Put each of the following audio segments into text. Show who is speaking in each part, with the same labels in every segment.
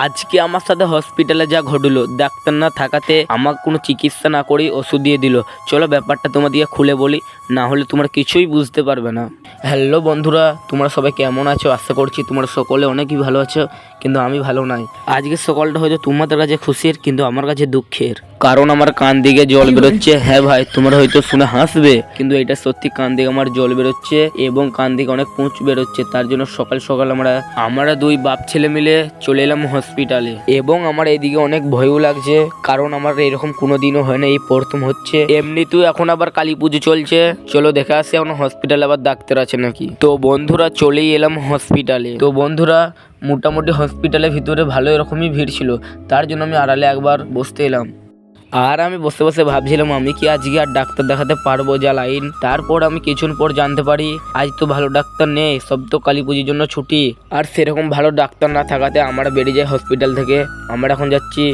Speaker 1: আজকে আমার সাথে হসপিটালে যা ঘটলো, ডাক্তার না থাকাতে আমার কোনো চিকিৎসা না করেই ওষুধ দিয়ে দিল। চলো ব্যাপারটা তোমাদেরকে খুলে বলি, না হলে তোমরা কিছুই বুঝতে পারবে না। হ্যালো বন্ধুরা, তোমরা সবাই কেমন আছো? আশা করছি তোমরা সকলে অনেকই ভালো আছো, কিন্তু আমি ভালো নাই। আজকের সকালটা হয়তো তোমাদের কাছে খুশির, কিন্তু আমার কাছে দুঃখের। কারণ আমার কান দিকে জল বেরোচ্ছে। হ্যাঁ ভাই তোমরা হয়তো শুনে হাসবে কিন্তু এটা সত্যি কান দিকে আমার জল বেরোচ্ছে এবং কান দিকে অনেক পুঁচ বেরোচ্ছে। তার জন্য সকাল সকাল আমরা আমরা দুই বাপ ছেলে মিলে চলে এলাম হসপিটালে এবং আমার এদিকে অনেক ভয়ও লাগছে কারণ আমার এরকম কোনোদিনও হয় না এই প্রথম হচ্ছে। এমনিতেও এখন আবার কালী পুজো চলছে। চলো দেখে আসি এখন হসপিটালে আবার ডাক্তার আছে নাকি। তো বন্ধুরা চলেই এলাম হসপিটালে তো বন্ধুরা মোটামুটি হসপিটালের ভিতরে ভালো এরকমই ভিড় ছিল। তার জন্য আমি আড়ালে একবার বসতে এলাম। আর আমি বসে বসে ভাবছিলাম, আমি কি আজকে আর ডাক্তার দেখাতে পারব যা লাইন? তারপর আমি কিছুক্ষণ পর জানতে পারি, আজ তো ভালো ডাক্তার নেই, সব তো কালী পুজোর জন্য ছুটি। আর সেরকম ভালো ডাক্তার না থাকাতে আমরা বেরিয়ে যাই হসপিটাল থেকে। আমরা এখন যাচ্ছি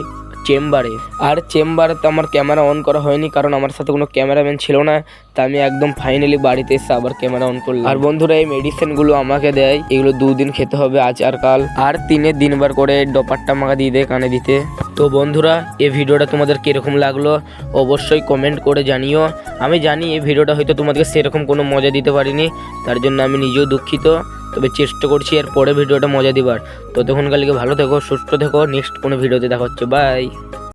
Speaker 1: চেম্বারে। আর চেম্বারে তো আমার ক্যামেরা অন করা হয়নি, কারণ আমার সাথে কোনো ক্যামেরাম্যান ছিল না, তা আমি একদম ফাইনালি বাড়িতে এসে আবার ক্যামেরা অন করলাম। আর বন্ধুরা, এই মেডিসিনগুলো আমাকে দেয়, এগুলো দুদিন খেতে হবে আজ আর কাল। আর তিনে দিনবার করে ডপারটা আমাকে দিয়ে দেয় কানে দিতে। তো বন্ধুরা এই ভিডিওটা তোমাদের কীরকম লাগল অবশ্যই কমেন্ট করে জানিও। আমি জানি এই ভিডিওটা হয়তো তোমাদেরকে সেরকম কোনো মজা দিতে পারিনি, তার জন্য আমি নিজেও দুঃখিত। তবে চেষ্টা করছি এর পরে ভিডিওটা মজা দিবার। তো ততক্ষণ কালকে ভালো থেকো, সুস্থ থেকো নেক্সট কোনো ভিডিওতে দেখা হচ্ছে বাই